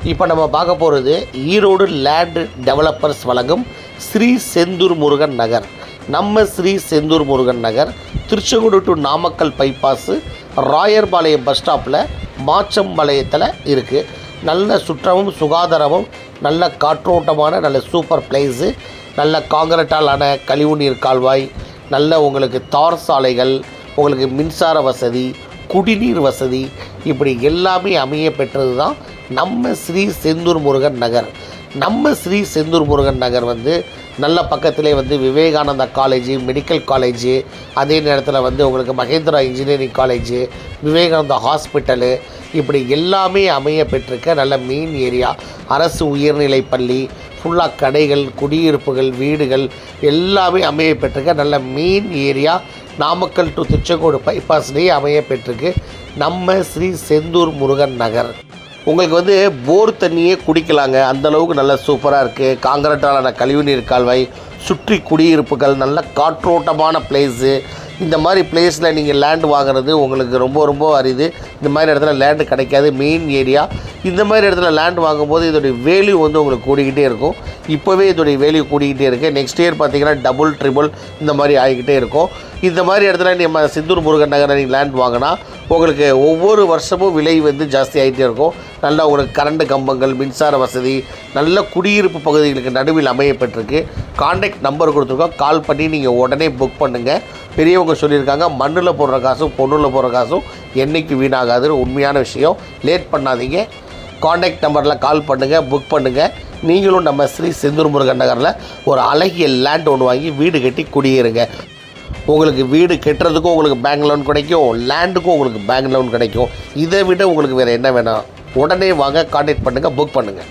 இப்போ நம்ம பார்க்க போகிறது ஈரோடு லேண்டு டெவலப்பர்ஸ் வழங்கும் ஸ்ரீ செந்தூர் முருகன் நகர். நம்ம Sri Senthur Murugan Nagar Tiruchengode to Namakkal bypass Rayarpalayam bus ஸ்டாப்பில் மாச்சம்பாளையத்தில் இருக்குது நல்ல சுற்றமும் சுகாதாரமும் நல்ல காற்றோட்டமான நல்ல சூப்பர் பிளேஸு நல்ல காங்கிரட்டாலான கழிவுநீர் கால்வாய் நல்ல உங்களுக்கு தார் சாலைகள் உங்களுக்கு மின்சார வசதி குடிநீர் வசதி இப்படி எல்லாமே அமைய பெற்றது தான் நம்ம ஸ்ரீ செந்தூர் முருகன் நகர். நம்ம ஸ்ரீ செந்தூர் முருகன் நகர் வந்து நல்ல பக்கத்திலே வந்து விவேகானந்தா காலேஜ் மெடிக்கல் காலேஜ் அதே நேரத்தில் வந்து உங்களுக்கு Mahendra engineering college Vivekananda hospital இப்படி எல்லாமே அமைய பெற்றிருக்க நல்ல மெயின் ஏரியா அரசு உயர்நிலை பள்ளி ஃபுல்லாக கடைகள் குடியிருப்புகள் வீடுகள் எல்லாமே அமைய பெற்றிருக்க நல்ல main area Namakkal to Tiruchengode பைபாஸ்லேயே அமைய பெற்றிருக்கு. நம்ம ஸ்ரீ செந்தூர் முருகன் நகர். உங்களுக்கு வந்து போர் தண்ணியே குடிக்கலாங்க. அந்த அளவுக்கு நல்ல சூப்பராக இருக்குது காங்கிரட்டாலான கழிவுநீர் கால்வாய் சுற்றி குடியிருப்புகள் நல்ல காற்றோட்டமான பிளேஸு இந்த மாதிரி பிளேஸில் நீங்கள் லேண்டு வாங்குறது உங்களுக்கு ரொம்ப ரொம்ப அரிது. இந்த மாதிரி இடத்துல லேண்டு கிடைக்காது மெயின் ஏரியா இந்த மாதிரி இடத்துல லேண்ட் வாங்கும்போது இதோடைய வேல்யூ வந்து உங்களுக்கு கூடிக்கிட்டே இருக்கும். இப்போவே இதோடைய வேல்யூ கூடிக்கிட்டே இருக்குது நெக்ஸ்ட் இயர் பார்த்தீங்கன்னா டபுள் ட்ரிபிள் இந்த மாதிரி ஆகிக்கிட்டே இருக்கும். இந்த மாதிரி இடத்துல நம்ம சிந்தூர் முருகன் நகரில் நீங்கள் லேண்ட் வாங்கினா உங்களுக்கு ஒவ்வொரு வருஷமும் விலை வந்து ஜாஸ்தி ஆகிட்டே இருக்கும். நல்லா உங்களுக்கு கரண்ட் கம்பங்கள் மின்சார வசதி நல்ல குடியிருப்பு பகுதிகளுக்கு நடுவில் அமையப்பட்டிருக்கு. கான்டாக்ட் நம்பர் கொடுத்துருக்கோம். கால் பண்ணி நீங்கள் உடனே புக் பண்ணுங்கள் பெரியவங்க சொல்லியிருக்காங்க மண்ணில் போடுற காசும் பொண்ணில் போடுற காசும் என்றைக்கு வீணாகாதுன்னு உண்மையான விஷயம். லேட் பண்ணாதீங்க. காண்டாக்ட் நம்பரில் கால் பண்ணுங்கள் புக் பண்ணுங்கள் நீங்களும் நம்ம ஸ்ரீ செந்தூர் முருகன் நகரில் ஒரு அழகிய லேண்ட் ஒன்று வாங்கி வீடு கட்டி குடியேறுங்க. உங்களுக்கு வீடு கட்டுறதுக்கும் உங்களுக்கு பேங்க் லோன் கிடைக்கும். லேண்டுக்கும் உங்களுக்கு பேங்க் லோன் கிடைக்கும். இதை விட உங்களுக்கு வேறு என்ன வேணும்? உடனே வாங்க கான்டாக்ட் பண்ணுங்கள் புக் பண்ணுங்கள்